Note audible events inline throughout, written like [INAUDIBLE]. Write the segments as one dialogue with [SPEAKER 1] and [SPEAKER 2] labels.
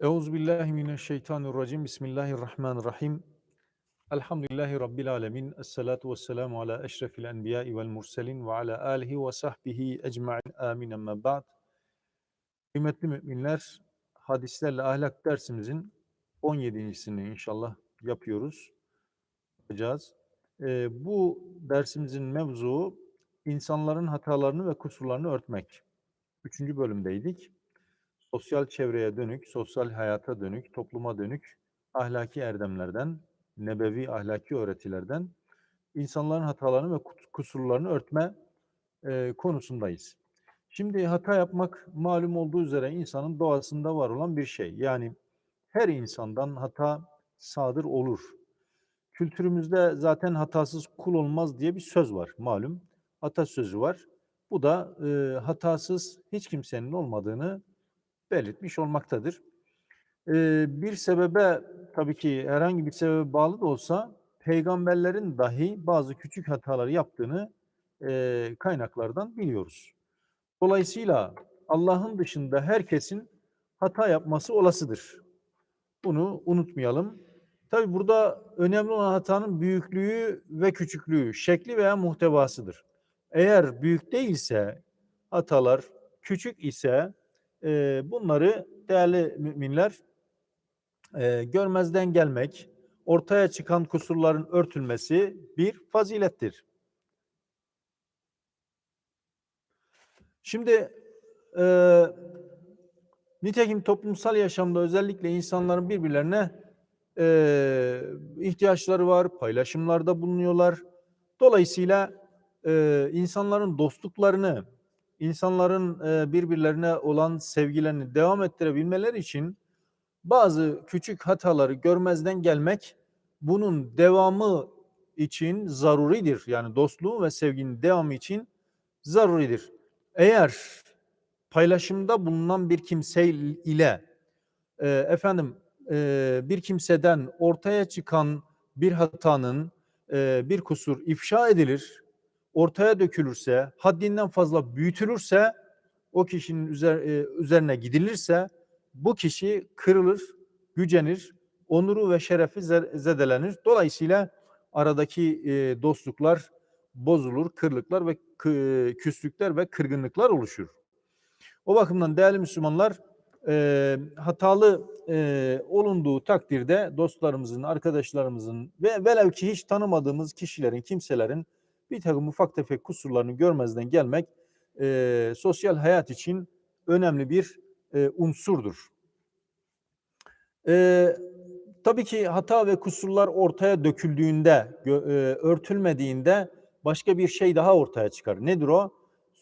[SPEAKER 1] Euzubillahimineşşeytanirracim. Bismillahirrahmanirrahim. Elhamdülillahi Rabbil alemin. Esselatu vesselamu ala eşrefil enbiyai vel murselin ve ala alihi ve sahbihi ecma'in amin emme ba'd. Kıymetli müminler, hadislerle ahlak dersimizin 17.sini inşallah yapıyoruz, yapacağız. Ee, bu dersimizin mevzuu insanların hatalarını ve kusurlarını örtmek. Üçüncü bölümdeydik sosyal çevreye dönük, sosyal hayata dönük, topluma dönük ahlaki erdemlerden, nebevi ahlaki öğretilerden insanların hatalarını ve kusurlarını örtme e, konusundayız. Şimdi hata yapmak malum olduğu üzere insanın doğasında var olan bir şey. Yani her insandan hata sadır olur. Kültürümüzde zaten hatasız kul olmaz diye bir söz var malum. Atasözü var. Bu da e, hatasız hiç kimsenin olmadığını belirtmiş olmaktadır. Bir sebebe tabii ki herhangi bir sebebe bağlı da olsa peygamberlerin dahi bazı küçük hatalar yaptığını kaynaklardan biliyoruz. Dolayısıyla Allah'ın dışında herkesin hata yapması olasıdır. Bunu unutmayalım. Tabii burada önemli olan hatanın büyüklüğü ve küçüklüğü, şekli veya muhtevasıdır. Eğer büyük değilse hatalar, küçük ise e, bunları değerli müminler e, görmezden gelmek, ortaya çıkan kusurların örtülmesi bir fazilettir. Şimdi e, nitekim toplumsal yaşamda özellikle insanların birbirlerine e, ihtiyaçları var, paylaşımlarda bulunuyorlar. Dolayısıyla e, insanların dostluklarını, insanların e, birbirlerine olan sevgilerini devam ettirebilmeleri için bazı küçük hataları görmezden gelmek bunun devamı için zaruridir. Yani dostluğun ve sevginin devamı için zaruridir. Eğer paylaşımda bulunan bir kimse ile e, efendim e, bir kimseden ortaya çıkan bir hatanın bir kusur ifşa edilir, ortaya dökülürse, haddinden fazla büyütülürse, o kişinin üzer, e, üzerine gidilirse bu kişi kırılır, gücenir, onuru ve şerefi zedelenir. Dolayısıyla aradaki e, dostluklar bozulur, kırlıklar ve küslükler ve kırgınlıklar oluşur. O bakımdan değerli Müslümanlar e, hatalı e, olunduğu takdirde dostlarımızın, arkadaşlarımızın ve velev ki hiç tanımadığımız kişilerin, kimselerin bir takım ufak tefek kusurlarını görmezden gelmek e, sosyal hayat için önemli bir e, unsurdur. E, tabii ki hata ve kusurlar ortaya döküldüğünde, e, örtülmediğinde başka bir şey daha ortaya çıkar. Nedir o?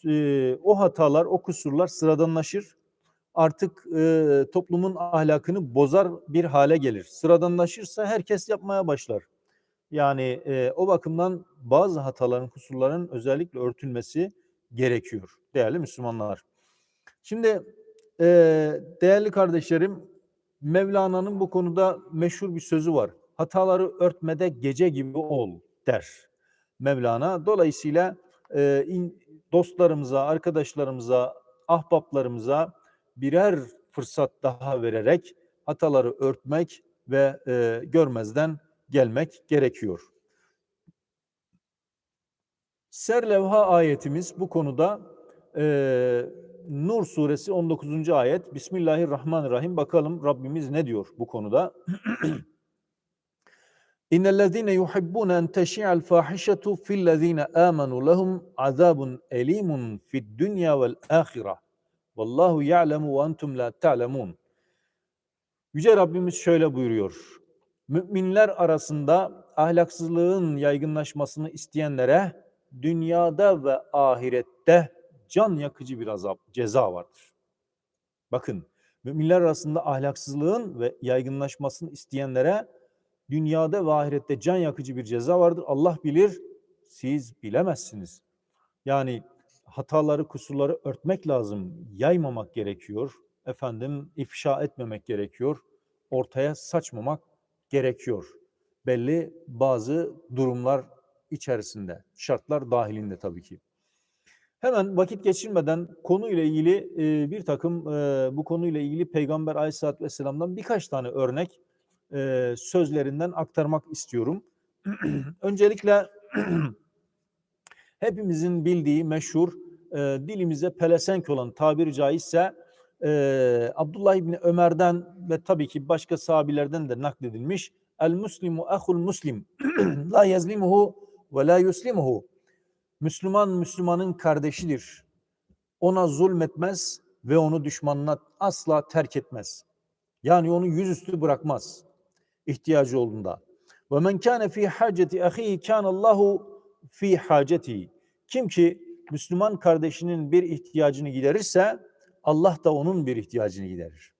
[SPEAKER 1] E, o hatalar, o kusurlar sıradanlaşır. Artık e, toplumun ahlakını bozar bir hale gelir. Sıradanlaşırsa herkes yapmaya başlar. Yani e, o bakımdan bazı hataların, kusurların özellikle örtülmesi gerekiyor değerli Müslümanlar. Şimdi e, değerli kardeşlerim Mevlana'nın bu konuda meşhur bir sözü var. Hataları örtmede gece gibi ol der Mevlana. Dolayısıyla e, in, dostlarımıza, arkadaşlarımıza, ahbaplarımıza birer fırsat daha vererek hataları örtmek ve e, görmezden gelmek gerekiyor. Serlevha ayetimiz bu konuda e, Nur suresi 19. ayet. Bismillahirrahmanirrahim. Bakalım Rabbimiz ne diyor bu konuda? [CLEARS THROAT] İnnellezîne yuhibbûne en teşi'al fâhişetu fillezîne âmenû lehum azâbun elîmun fid dünya vel âhire. Vallahu ya'lemu ve entum la ta'lemun. Yüce Rabbimiz şöyle buyuruyor. Müminler arasında ahlaksızlığın yaygınlaşmasını isteyenlere dünyada ve ahirette can yakıcı bir azap, ceza vardır. Bakın, müminler arasında ahlaksızlığın ve yaygınlaşmasını isteyenlere dünyada ve ahirette can yakıcı bir ceza vardır. Allah bilir, siz bilemezsiniz. Yani hataları, kusurları örtmek lazım, yaymamak gerekiyor. Efendim, ifşa etmemek gerekiyor. Ortaya saçmamak gerekiyor. Belli bazı durumlar içerisinde, şartlar dahilinde tabii ki. Hemen vakit geçirmeden konuyla ilgili e, bir takım e, bu konuyla ilgili Peygamber Aleyhisselatü Vesselam'dan birkaç tane örnek e, sözlerinden aktarmak istiyorum. [CLEARS THROAT] Öncelikle [CLEARS THROAT] hepimizin bildiği meşhur e, dilimize pelesenk olan tabiri caizse e, Abdullah İbni Ömer'den ve tabii ki başka sahabilerden de nakledilmiş. El muslimu ahul muslim [CLEARS THROAT] la yazlimuhu ve la yuslimuhu. Müslüman Müslümanın kardeşidir. Ona zulmetmez ve onu düşmanına asla terk etmez. Yani onu yüzüstü bırakmaz ihtiyacı olduğunda. Ve men kâne fî hâceti ahî kânallahu fî hâceti. Kim ki Müslüman kardeşinin bir ihtiyacını giderirse Allah da onun bir ihtiyacını giderir.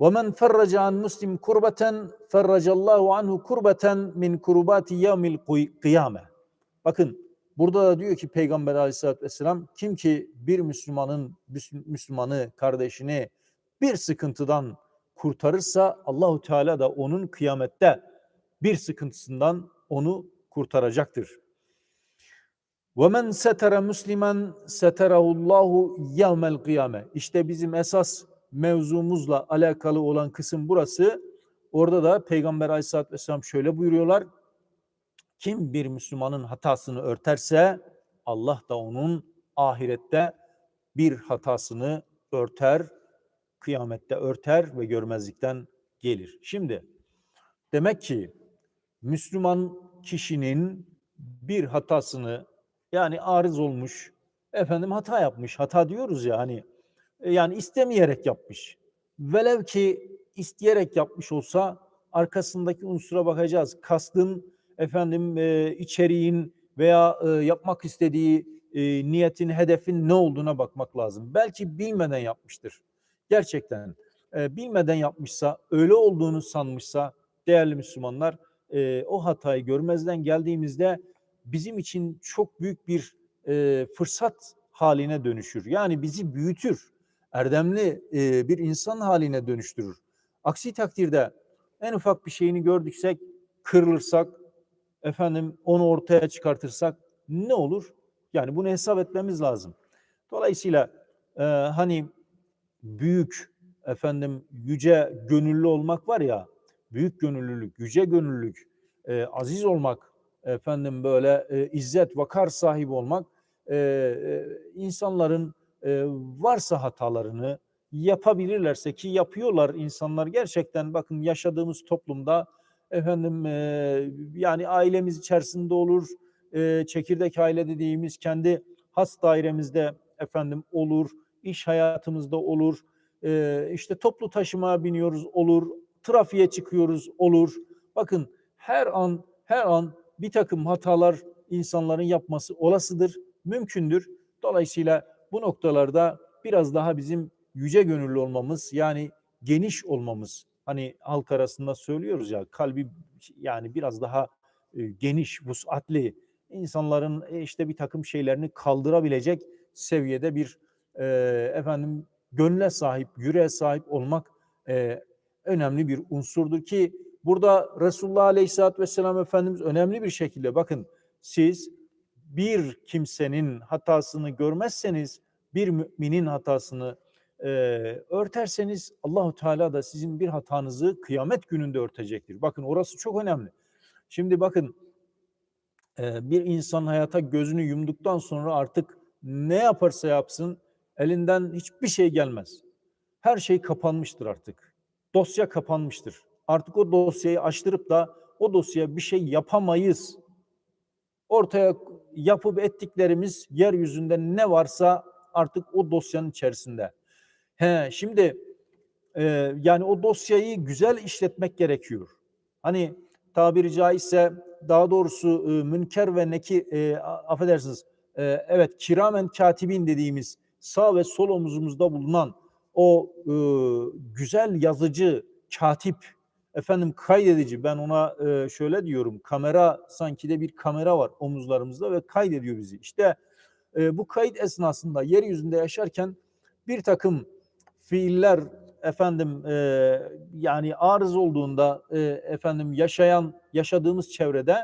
[SPEAKER 1] Ve men ferraca an muslim kurbeten ferracallahu anhu kurbeten min kurbati yevmil kıyame. Bakın burada da diyor ki Peygamber aleyhissalatü vesselam kim ki bir Müslümanın Müslümanı kardeşini bir sıkıntıdan kurtarırsa Allahu Teala da onun kıyamette bir sıkıntısından onu kurtaracaktır. وَمَنْ سَتَرَ مُسْلِمًا سَتَرَهُ اللّٰهُ يَوْمَ الْقِيَامَةِ İşte bizim esas mevzumuzla alakalı olan kısım burası. Orada da Peygamber aleyhissalatü vesselam şöyle buyuruyorlar. Kim bir Müslümanın hatasını örterse Allah da onun ahirette bir hatasını örter, kıyamette örter ve görmezlikten gelir. Şimdi demek ki Müslüman kişinin bir hatasını yani arız olmuş, efendim hata yapmış, hata diyoruz ya hani e, yani istemeyerek yapmış. Velev ki isteyerek yapmış olsa arkasındaki unsura bakacağız. Kastın, efendim e, içeriğin veya e, yapmak istediği e, niyetin, hedefin ne olduğuna bakmak lazım. Belki bilmeden yapmıştır. Gerçekten e, bilmeden yapmışsa, öyle olduğunu sanmışsa değerli Müslümanlar e, o hatayı görmezden geldiğimizde bizim için çok büyük bir e, fırsat haline dönüşür. Yani bizi büyütür, erdemli e, bir insan haline dönüştürür. Aksi takdirde en ufak bir şeyini gördüksek, kırılırsak, efendim onu ortaya çıkartırsak ne olur? Yani bunu hesap etmemiz lazım. Dolayısıyla e, hani büyük, efendim yüce gönüllü olmak var ya, büyük gönüllülük, yüce gönüllülük, e, aziz olmak, efendim böyle e, izzet, vakar sahibi olmak e, e, insanların e, varsa hatalarını yapabilirlerse ki yapıyorlar insanlar gerçekten. Bakın yaşadığımız toplumda efendim e, yani ailemiz içerisinde olur e, çekirdek aile dediğimiz kendi has dairemizde efendim olur iş hayatımızda olur e, işte toplu taşıma biniyoruz olur trafiğe çıkıyoruz olur. Bakın her an her an bir takım hatalar insanların yapması olasıdır, mümkündür. Dolayısıyla bu noktalarda biraz daha bizim yüce gönüllü olmamız yani geniş olmamız hani halk arasında söylüyoruz ya kalbi yani biraz daha e, geniş, vusatli insanların e, işte bir takım şeylerini kaldırabilecek seviyede bir e, efendim gönle sahip, yüreğe sahip olmak e, önemli bir unsurdur ki Burada Resulullah Aleyhisselatü Vesselam Efendimiz önemli bir şekilde bakın siz bir kimsenin hatasını görmezseniz bir müminin hatasını e, örterseniz Allahu Teala da sizin bir hatanızı kıyamet gününde örtecektir. Bakın orası çok önemli. Şimdi bakın e, bir insan hayata gözünü yumduktan sonra artık ne yaparsa yapsın elinden hiçbir şey gelmez. Her şey kapanmıştır artık. Dosya kapanmıştır artık o dosyayı açtırıp da o dosyaya bir şey yapamayız. Ortaya yapıp ettiklerimiz yeryüzünde ne varsa artık o dosyanın içerisinde. He, şimdi e, yani o dosyayı güzel işletmek gerekiyor. Hani tabiri caizse daha doğrusu e, münker ve neki e, affedersiniz e, evet kiramen katibin dediğimiz sağ ve sol omuzumuzda bulunan o e, güzel yazıcı katip efendim kaydedici ben ona e, şöyle diyorum kamera sanki de bir kamera var omuzlarımızda ve kaydediyor bizi. İşte e, bu kayıt esnasında yeryüzünde yaşarken bir takım fiiller efendim e, yani arız olduğunda e, efendim yaşayan yaşadığımız çevrede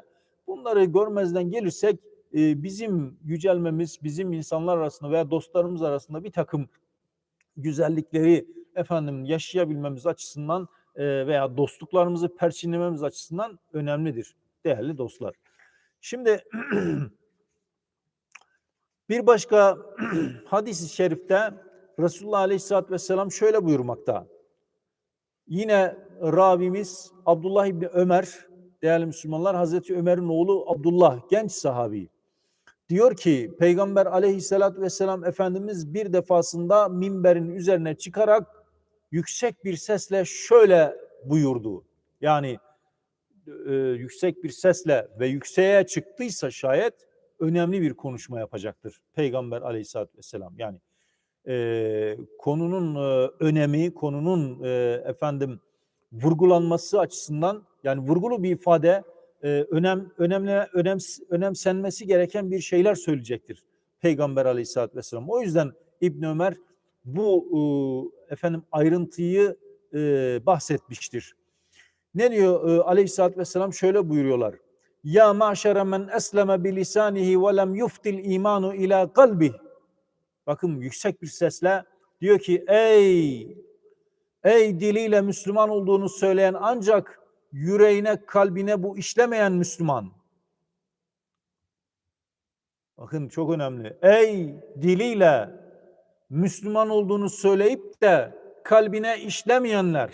[SPEAKER 1] bunları görmezden gelirsek e, bizim yücelmemiz, bizim insanlar arasında veya dostlarımız arasında bir takım güzellikleri efendim yaşayabilmemiz açısından veya dostluklarımızı perçinlememiz açısından önemlidir değerli dostlar. Şimdi [CLEARS THROAT] bir başka [CLEARS THROAT] hadis-i şerifte Resulullah Aleyhisselatü Vesselam şöyle buyurmakta. Yine ravimiz Abdullah İbni Ömer, değerli Müslümanlar, Hazreti Ömer'in oğlu Abdullah, genç sahabi. Diyor ki Peygamber aleyhissalatü vesselam Efendimiz bir defasında minberin üzerine çıkarak yüksek bir sesle şöyle buyurdu. Yani e, yüksek bir sesle ve yükseğe çıktıysa şayet önemli bir konuşma yapacaktır Peygamber aleyhissalatü vesselam. Yani e, konunun e, önemi, konunun e, efendim vurgulanması açısından yani vurgulu bir ifade e, önem önemli önem önemsenmesi gereken bir şeyler söyleyecektir Peygamber Aleyhisselatü Vesselam. O yüzden İbn Ömer bu e, efendim ayrıntıyı e, bahsetmiştir. Ne diyor e, Aleyhisselatü Vesselam? Şöyle buyuruyorlar. Ya maşere men esleme bi lisanihi ve lem yuftil imanu ila kalbi. Bakın yüksek bir sesle diyor ki ey ey diliyle Müslüman olduğunu söyleyen ancak yüreğine, kalbine bu işlemeyen Müslüman. Bakın çok önemli. Ey diliyle Müslüman olduğunu söyleyip de kalbine işlemeyenler.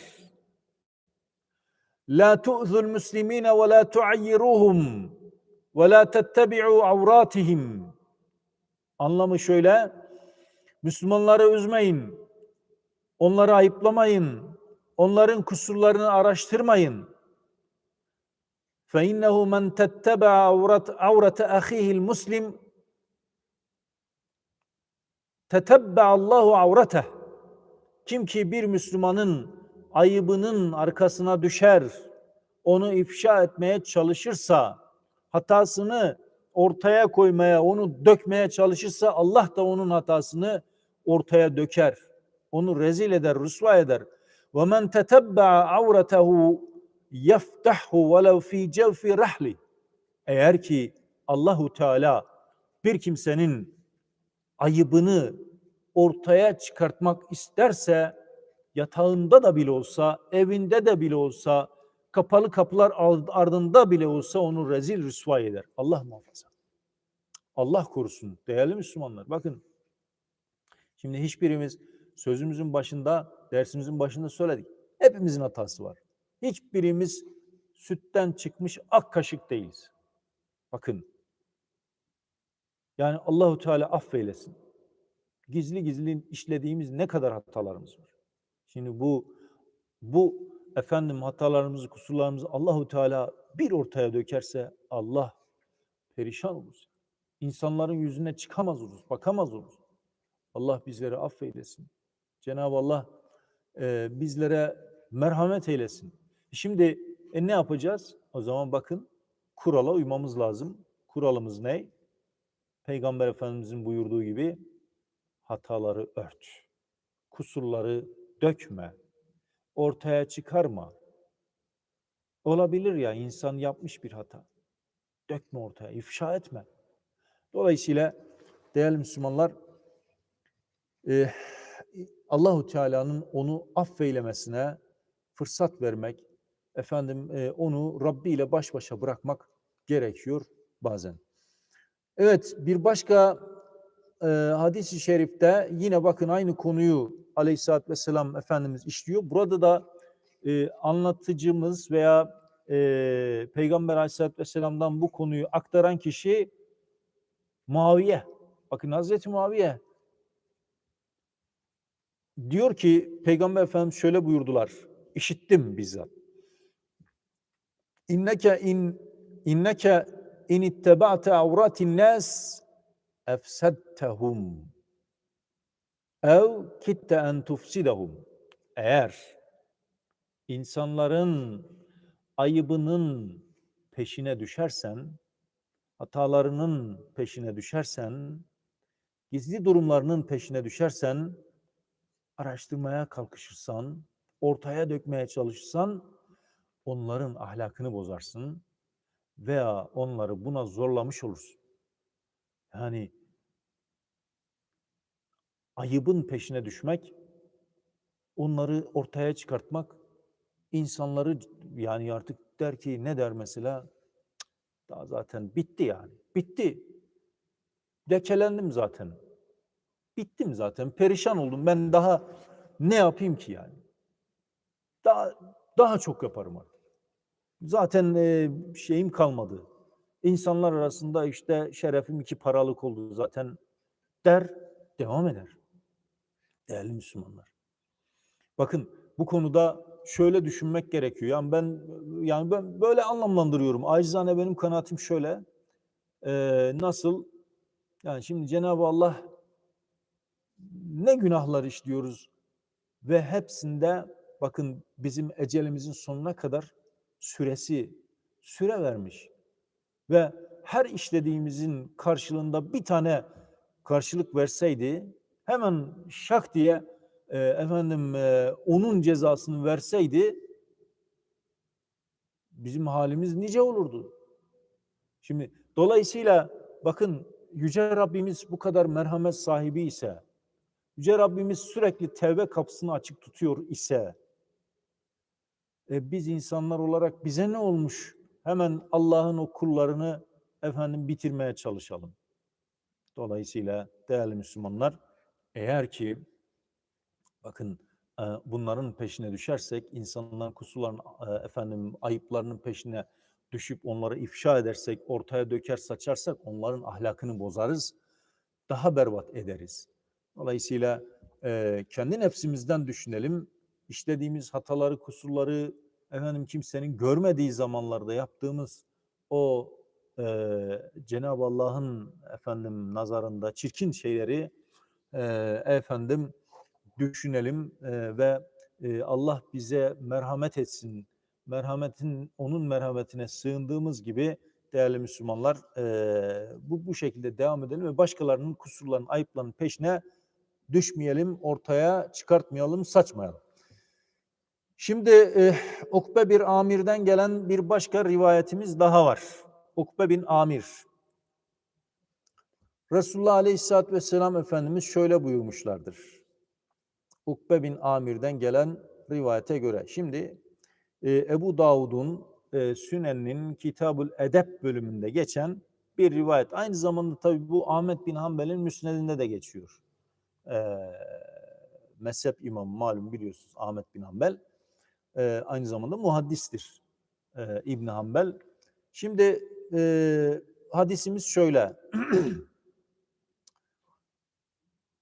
[SPEAKER 1] La tu'zul muslimine ve la tu'ayyiruhum ve la tettebi'u avratihim. Anlamı şöyle. Müslümanları üzmeyin. Onları ayıplamayın. Onların kusurlarını araştırmayın. فإنه من تتبع عورة, عورة أخيه المسلم tetebba Allahu avreteh. Kim ki bir Müslümanın ayıbının arkasına düşer, onu ifşa etmeye çalışırsa, hatasını ortaya koymaya, onu dökmeye çalışırsa Allah da onun hatasını ortaya döker. Onu rezil eder, rüsva eder. Ve men tetebba avretehu yeftahu velev fi cevfi rahli. Eğer ki Allahu Teala bir kimsenin ayıbını ortaya çıkartmak isterse yatağında da bile olsa, evinde de bile olsa, kapalı kapılar ardında bile olsa onu rezil rüsva eder. Allah muhafaza. Allah korusun değerli Müslümanlar. Bakın şimdi hiçbirimiz sözümüzün başında, dersimizin başında söyledik. Hepimizin hatası var. Hiçbirimiz sütten çıkmış ak kaşık değiliz. Bakın. Yani Allahu Teala affeylesin. Gizli gizli işlediğimiz ne kadar hatalarımız var. Şimdi bu bu efendim hatalarımızı, kusurlarımızı Allahu Teala bir ortaya dökerse Allah perişan olur. İnsanların yüzüne çıkamaz oluruz, bakamaz oluruz. Allah bizleri affeylesin. Cenab-ı Allah e, bizlere merhamet eylesin. Şimdi e, ne yapacağız? O zaman bakın kurala uymamız lazım. Kuralımız ne? Peygamber Efendimizin buyurduğu gibi hataları ört. Kusurları dökme. Ortaya çıkarma. Olabilir ya insan yapmış bir hata. Dökme ortaya, ifşa etme. Dolayısıyla değerli Müslümanlar e, Allahu Teala'nın onu affeylemesine fırsat vermek, efendim e, onu Rabbi ile baş başa bırakmak gerekiyor bazen. Evet bir başka e, hadis-i şerifte yine bakın aynı konuyu aleyhissalatü vesselam Efendimiz işliyor. Burada da e, anlatıcımız veya e, Peygamber aleyhissalatü vesselam'dan bu konuyu aktaran kişi Muaviye. Bakın Hazreti Muaviye diyor ki Peygamber Efendimiz şöyle buyurdular. İşittim bizzat. İnneke in inneke in ittaba'te avratin nas efsedtehum ev kitte en tufsidehum. Eğer insanların ayıbının peşine düşersen, hatalarının peşine düşersen, gizli durumlarının peşine düşersen, araştırmaya kalkışırsan, ortaya dökmeye çalışırsan onların ahlakını bozarsın veya onları buna zorlamış olursun. Yani ayıbın peşine düşmek, onları ortaya çıkartmak, insanları yani artık der ki ne der mesela? "Cık, Daha zaten bitti yani. Bitti. Lekelendim zaten. Bittim zaten. Perişan oldum. Ben daha ne yapayım ki yani? Daha daha çok yaparım artık. Zaten e, şeyim kalmadı. İnsanlar arasında işte şerefim iki paralık oldu zaten der, devam eder. Değerli Müslümanlar. Bakın bu konuda şöyle düşünmek gerekiyor. Yani ben yani ben böyle anlamlandırıyorum. Acizane benim kanaatim şöyle. Ee, nasıl? Yani şimdi Cenab-ı Allah ne günahlar işliyoruz ve hepsinde bakın bizim ecelimizin sonuna kadar süresi süre vermiş ve her işlediğimizin karşılığında bir tane karşılık verseydi hemen şak diye e, efendim e, onun cezasını verseydi bizim halimiz nice olurdu. Şimdi dolayısıyla bakın yüce Rabbimiz bu kadar merhamet sahibi ise yüce Rabbimiz sürekli tevbe kapısını açık tutuyor ise e, biz insanlar olarak bize ne olmuş? Hemen Allah'ın o kullarını efendim bitirmeye çalışalım. Dolayısıyla değerli Müslümanlar eğer ki bakın e, bunların peşine düşersek insanların kusurların e, efendim ayıplarının peşine düşüp onları ifşa edersek, ortaya döker saçarsak onların ahlakını bozarız, daha berbat ederiz. Dolayısıyla e, kendi nefsimizden düşünelim. İşlediğimiz hataları, kusurları efendim kimsenin görmediği zamanlarda yaptığımız o e, Cenab-ı Allah'ın efendim nazarında çirkin şeyleri e, efendim düşünelim e, ve e, Allah bize merhamet etsin. Merhametin onun merhametine sığındığımız gibi değerli Müslümanlar e, bu bu şekilde devam edelim ve başkalarının kusurlarının, ayıplarının peşine düşmeyelim, ortaya çıkartmayalım, saçmayalım. Şimdi e, Ukbe bir amirden gelen bir başka rivayetimiz daha var. Ukbe bin Amir. Resulullah Aleyhisselatü Vesselam Efendimiz şöyle buyurmuşlardır. Ukbe bin Amir'den gelen rivayete göre. Şimdi e, Ebu Davud'un e, Sünen'in Kitabul Edep bölümünde geçen bir rivayet. Aynı zamanda tabi bu Ahmet bin Hanbel'in müsnedinde de geçiyor. E, mezhep imamı malum biliyorsunuz Ahmet bin Hanbel. E, aynı zamanda muhaddistir e, İbn Hanbel. Şimdi e, hadisimiz şöyle. [CLEARS THROAT]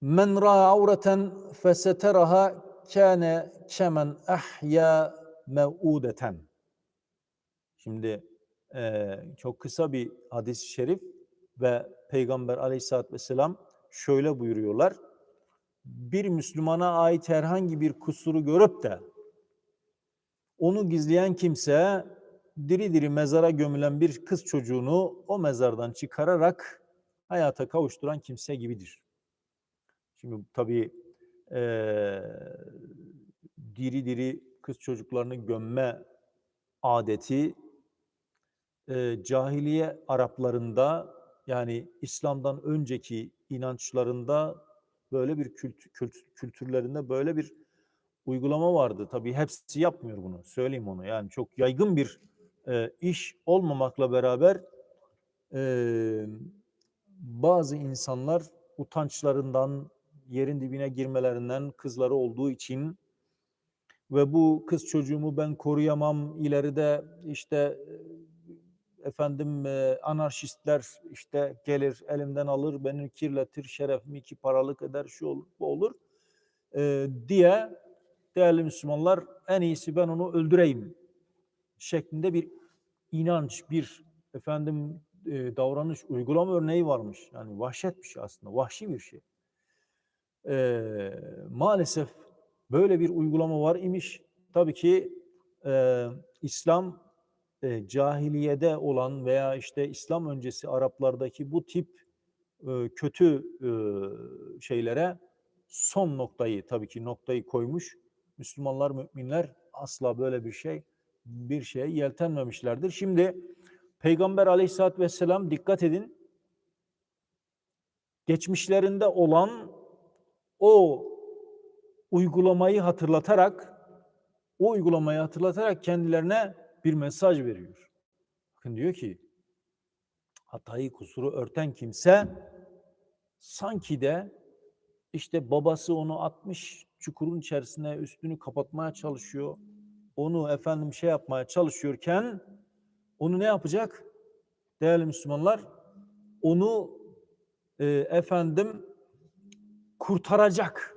[SPEAKER 1] Men ra'a avreten feseteraha kâne kemen ahya mev'udeten. Şimdi e, çok kısa bir hadis-i şerif ve Peygamber aleyhissalatü vesselam şöyle buyuruyorlar. Bir Müslümana ait herhangi bir kusuru görüp de onu gizleyen kimse diri diri mezara gömülen bir kız çocuğunu o mezardan çıkararak hayata kavuşturan kimse gibidir. Şimdi tabii e, diri diri kız çocuklarını gömme adeti e, cahiliye Araplarında yani İslam'dan önceki inançlarında böyle bir kültür, kültür, kültürlerinde böyle bir uygulama vardı. Tabii hepsi yapmıyor bunu. Söyleyeyim onu. Yani çok yaygın bir e, iş olmamakla beraber e, bazı insanlar utançlarından, yerin dibine girmelerinden kızları olduğu için ve bu kız çocuğumu ben koruyamam ileride işte efendim e, anarşistler işte gelir elimden alır beni kirletir şerefimi iki paralık eder şu olur bu olur e, diye değerli Müslümanlar en iyisi ben onu öldüreyim şeklinde bir inanç bir efendim e, davranış uygulama örneği varmış yani vahşet bir şey aslında vahşi bir şey e, maalesef böyle bir uygulama var imiş. Tabii ki e, İslam e, cahiliyede olan veya işte İslam öncesi Araplardaki bu tip e, kötü e, şeylere son noktayı tabii ki noktayı koymuş. Müslümanlar, müminler asla böyle bir şey bir şeye yeltenmemişlerdir. Şimdi Peygamber aleyhissalatü vesselam dikkat edin geçmişlerinde olan o uygulamayı hatırlatarak o uygulamayı hatırlatarak kendilerine bir mesaj veriyor. Bakın diyor ki hatayı kusuru örten kimse sanki de işte babası onu atmış çukurun içerisine üstünü kapatmaya çalışıyor. Onu efendim şey yapmaya çalışıyorken onu ne yapacak? Değerli Müslümanlar onu e, efendim kurtaracak.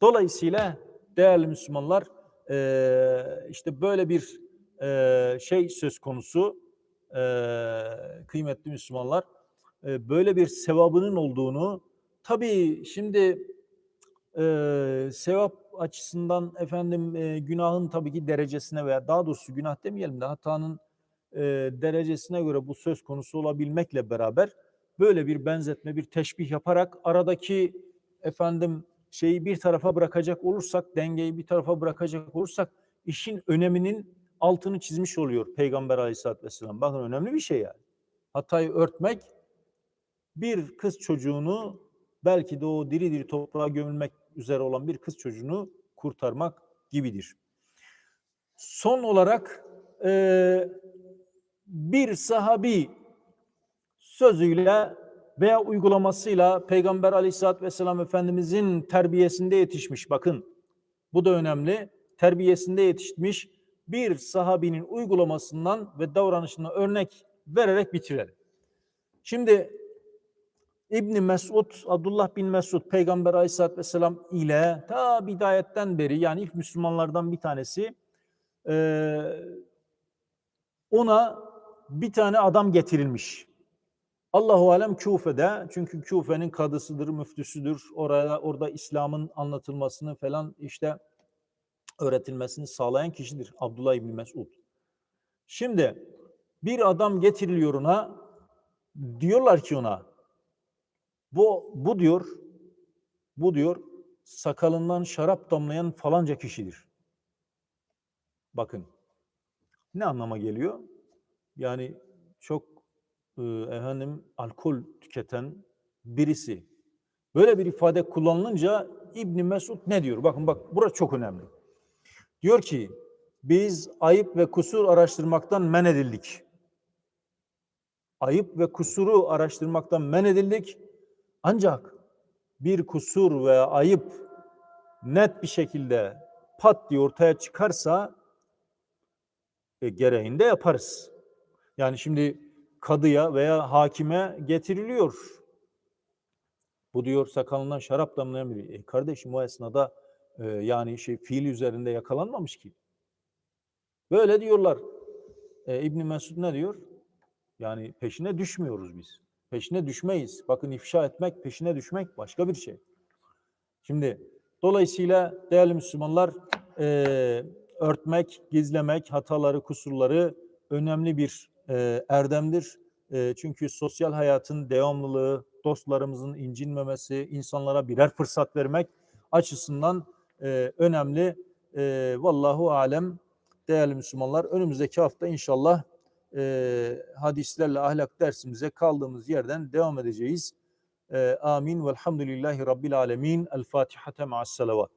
[SPEAKER 1] Dolayısıyla değerli Müslümanlar e, işte böyle bir e, şey söz konusu e, kıymetli Müslümanlar e, böyle bir sevabının olduğunu tabii şimdi e, sevap açısından efendim e, günahın tabii ki derecesine veya daha doğrusu günah demeyelim de hatanın e, derecesine göre bu söz konusu olabilmekle beraber böyle bir benzetme, bir teşbih yaparak aradaki efendim şeyi bir tarafa bırakacak olursak, dengeyi bir tarafa bırakacak olursak işin öneminin altını çizmiş oluyor Peygamber Aleyhisselatü Vesselam. Bakın önemli bir şey yani. Hatayı örtmek bir kız çocuğunu belki de o diri diri toprağa gömülmek üzere olan bir kız çocuğunu kurtarmak gibidir. Son olarak e, bir sahabi sözüyle veya uygulamasıyla Peygamber aleyhissalatü vesselam Efendimizin terbiyesinde yetişmiş. Bakın bu da önemli. Terbiyesinde yetişmiş bir sahabinin uygulamasından ve davranışına örnek vererek bitirelim. Şimdi İbni Mesud, Abdullah bin Mesud Peygamber aleyhissalatü vesselam ile ta bidayetten beri yani ilk Müslümanlardan bir tanesi ona bir tane adam getirilmiş. Allahu alem Küfe'de çünkü Küfe'nin kadısıdır, müftüsüdür. Oraya orada İslam'ın anlatılmasını falan işte öğretilmesini sağlayan kişidir Abdullah İbni Mesud. Şimdi bir adam getiriliyor ona diyorlar ki ona bu bu diyor bu diyor sakalından şarap damlayan falanca kişidir. Bakın ne anlama geliyor? Yani çok e, efendim alkol tüketen birisi. Böyle bir ifade kullanılınca İbn Mesud ne diyor? Bakın bak burası çok önemli. Diyor ki biz ayıp ve kusur araştırmaktan men edildik. Ayıp ve kusuru araştırmaktan men edildik. Ancak bir kusur veya ayıp net bir şekilde pat diye ortaya çıkarsa e, gereğinde yaparız. Yani şimdi kadıya veya hakime getiriliyor. Bu diyor sakalından şarap damlayan biri. E kardeşim o esnada e, yani şey fiil üzerinde yakalanmamış ki. Böyle diyorlar. E, İbn Mesud ne diyor? Yani peşine düşmüyoruz biz. Peşine düşmeyiz. Bakın ifşa etmek, peşine düşmek başka bir şey. Şimdi dolayısıyla değerli Müslümanlar e, örtmek, gizlemek, hataları, kusurları önemli bir e, erdemdir. E, çünkü sosyal hayatın devamlılığı, dostlarımızın incinmemesi, insanlara birer fırsat vermek açısından e, önemli. E, vallahu alem değerli Müslümanlar. Önümüzdeki hafta inşallah e, hadislerle ahlak dersimize kaldığımız yerden devam edeceğiz. E, amin. Velhamdülillahi Rabbil alemin. El Fatihate ma'as salavat.